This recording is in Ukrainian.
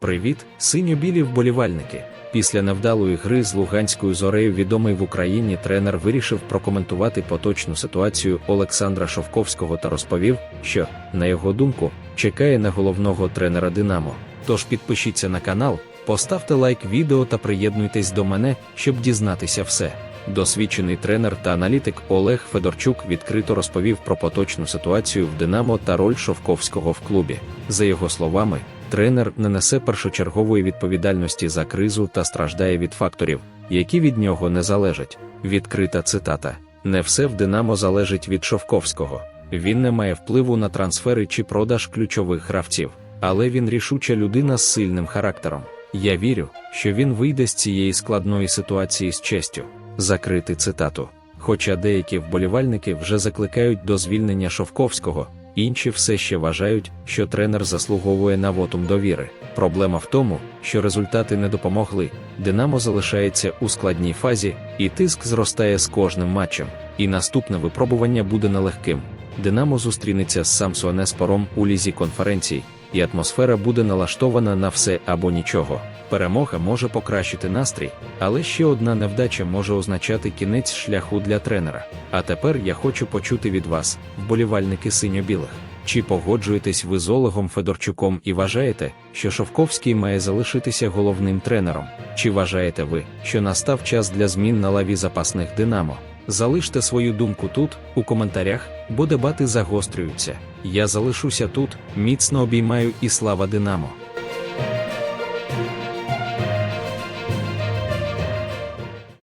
Привіт, синьо-білі вболівальники. Після невдалої гри з Луганською зорею відомий в Україні тренер вирішив прокоментувати поточну ситуацію Олександра Шовковського та розповів, що, на його думку, чекає на головного тренера Динамо. Тож підпишіться на канал, поставте лайк відео та приєднуйтесь до мене, щоб дізнатися все. Досвідчений тренер та аналітик Олег Федорчук відкрито розповів про поточну ситуацію в Динамо та роль Шовковського в клубі. За його словами, тренер не несе першочергової відповідальності за кризу та страждає від факторів, які від нього не залежать. Відкрита цитата: не все в Динамо залежить від Шовковського. Він не має впливу на трансфери чи продаж ключових гравців, але він рішуча людина з сильним характером. Я вірю, що він вийде з цієї складної ситуації з честю. Закрити цитату. Хоча деякі вболівальники вже закликають до звільнення Шовковського, інші все ще вважають, що тренер заслуговує на вотум довіри. Проблема в тому, що результати не допомогли. Динамо залишається у складній фазі, і тиск зростає з кожним матчем. І наступне випробування буде нелегким. Динамо зустрінеться з Самсуанеспором у лізі конференцій, і атмосфера буде налаштована на все або нічого. Перемога може покращити настрій, але ще одна невдача може означати кінець шляху для тренера. А тепер я хочу почути від вас, вболівальники синьо-білих. Чи погоджуєтесь ви з Олегом Федорчуком і вважаєте, що Шовковський має залишитися головним тренером? Чи вважаєте ви, що настав час для змін на лаві запасних Динамо? Залиште свою думку тут, у коментарях, бо дебати загострюються. Я залишуся тут, міцно обіймаю і слава Динамо!